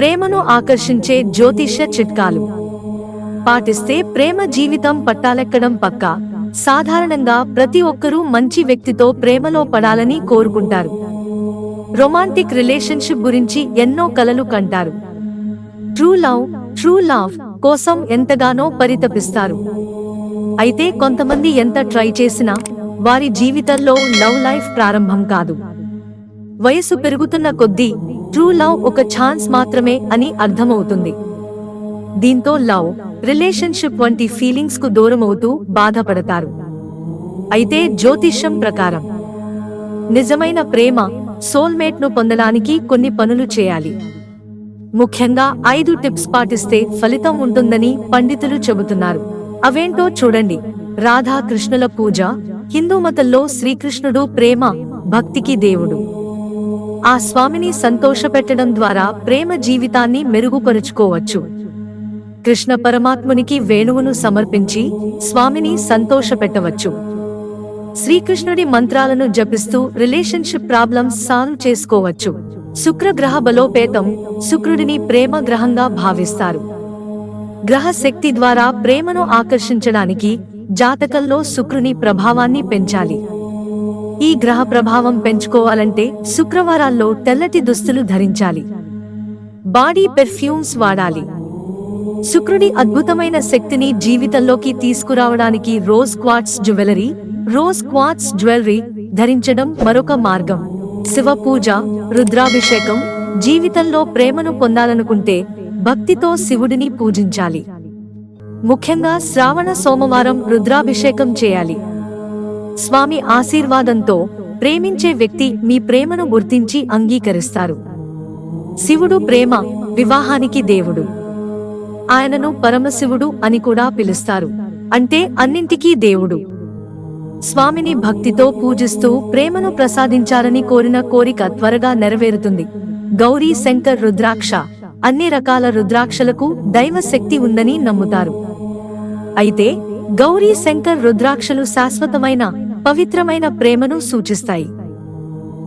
ప్రేమను ఆకర్షించే జ్యోతిష్య చిట్కాలు. పాటిస్తే ప్రేమ జీవితం పట్టాలెక్కడం పక్కా. సాధారణంగా ప్రతి ఒక్కరూ మంచి వ్యక్తితో ప్రేమలో పడాలని కోరుకుంటారు. రొమాంటిక్ రిలేషన్షిప్ గురించి ఎన్నో కలలు కంటారు. ట్రూ లవ్ ట్రూ లవ్ కోసం ఎంతగానో పరితపిస్తారు. అయితే కొంతమంది ఎంత ట్రై చేసినా వారి జీవితంలో లవ్ లైఫ్ ప్రారంభం కాదు. వయసు పెరుగుతున్న కొద్దీ ట్రూ లవ్ ఒక ఛాన్స్ మాత్రమే అని అర్థమవుతుంది. దీంతో లవ్ రిలేషన్షిప్ వంటి ఫీలింగ్స్కు దూరమవుతూ బాధపడతారు. అయితే జ్యోతిష్యం ప్రకారం నిజమైన ప్రేమ సోల్మేట్ను పొందడానికి కొన్ని పనులు చేయాలి. ముఖ్యంగా ఐదు టిప్స్ పాటిస్తే ఫలితం ఉంటుందని పండితులు చెబుతున్నారు. అవేంటో చూడండి. రాధాకృష్ణుల పూజ హిందూ మతంలో శ్రీకృష్ణుడు ప్రేమ భక్తికి దేవుడు. ఆ స్వామిని సంతోషపెట్టడం ద్వారా ప్రేమ జీవితాన్ని మెరుగుపరుచుకోవచ్చు. కృష్ణ పరమాత్మునికి వేణువును సమర్పించి స్వామిని సంతోషపెట్టవచ్చు. శ్రీకృష్ణుడి మంత్రాలను జపిస్తూ రిలేషన్షిప్ ప్రాబ్లమ్స్ సాల్వ్ చేసుకోవచ్చు. శుక్రగ్రహ బలోపేతం శుక్రుడిని ప్రేమ గ్రహంగా భావిస్తారు. గ్రహ శక్తి ద్వారా ప్రేమను ఆకర్షించడానికి జాతకంలో శుక్రుని ప్రభావాన్ని పెంచాలి. ఈ గ్రహ ప్రభావం పెంచుకోవాలంటే శుక్రవారాల్లో తెల్లటి దుస్తులు ధరించాలి. బాడీ పెర్ఫ్యూమ్స్ వాడాలి. శుక్రుడి అద్భుతమైన శక్తిని జీవితంలోకి తీసుకురావడానికి rose quartz jewellery rose quartz jewellery ధరించడం మరొక మార్గం. శివ పూజ రుద్రాభిషేకం జీవితంలో ప్రేమను పొందాలనుకుంటే భక్తితో శివుడిని పూజించాలి. ముఖ్యంగా శ్రావణ సోమవారం రుద్రాభిషేకం చేయాలి. స్వామి ఆశీర్వాదంతో ప్రేమించే వ్యక్తి మీ ప్రేమను గుర్తించి అంగీకరిస్తారు. శివుడు ప్రేమ వివాహానికి దేవుడు. ఆయనను పరమశివుడు అని కూడా పిలుస్తారు. అంటే అన్నింటికీ దేవుడు. స్వామిని భక్తితో పూజిస్తూ ప్రేమను ప్రసాదించాలని కోరిన కోరిక త్వరగా నెరవేరుతుంది. గౌరీ శంకర్ రుద్రాక్ష అన్ని రకాల రుద్రాక్షలకు దైవ శక్తి ఉందని నమ్ముతారు. అయితే గౌరీ శంకర్ రుద్రాక్షలు శాశ్వతమైన పవిత్రమైన ప్రేమను సూచిస్తాయి.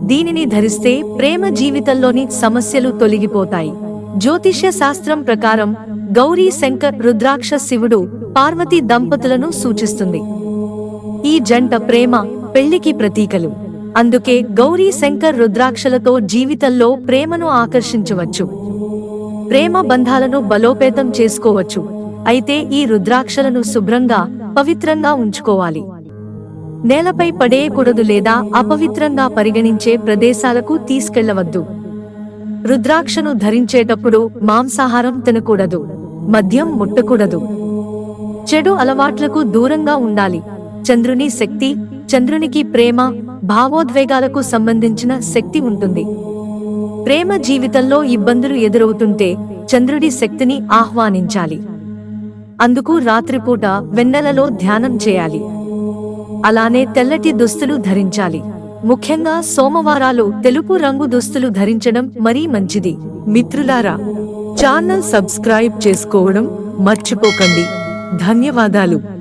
దీనిని ధరిస్తే ప్రేమ జీవితంలోని సమస్యలు తొలగిపోతాయి. జ్యోతిష్య శాస్త్రం ప్రకారం గౌరీ శంకర్ రుద్రాక్ష శివుడు పార్వతి దంపతులను సూచిస్తుంది. ఈ జంట ప్రేమ పెళ్ళికి ప్రతీకలు. అందుకే గౌరీ శంకర్ రుద్రాక్షలతో జీవితంలో ప్రేమను ఆకర్షించవచ్చు. ప్రేమ బంధాలను బలోపేతం చేసుకోవచ్చు. అయితే ఈ రుద్రాక్షలను శుభ్రంగా పవిత్రంగా ఉంచుకోవాలి. నేలపై పడేయకూడదు లేదా అపవిత్రంగా పరిగణించే ప్రదేశాలకు తీసుకెళ్ళవద్దు. రుద్రాక్షను ధరించేటప్పుడు మాంసాహారం తినకూడదు. మద్యం ముట్టకూడదు. చెడు అలవాట్లకు దూరంగా ఉండాలి. చంద్రుని శక్తి చంద్రునికి ప్రేమ భావోద్వేగాలకు సంబంధించిన శక్తి ఉంటుంది. ప్రేమ జీవితంలో ఇబ్బందులు ఎదురవుతుంటే చంద్రుడి శక్తిని ఆహ్వానించాలి. అందుకు రాత్రిపూట వెన్నెలలో ధ్యానం చేయాలి. అలానే తెల్లటి దుస్తులు ధరించాలి. ముఖ్యంగా సోమవారాలు తెలుపు రంగు దుస్తులు ధరించడం మరీ మంచిది. మిత్రులారా ఛానల్ సబ్స్క్రైబ్ చేసుకోవడం మర్చిపోకండి. ధన్యవాదాలు.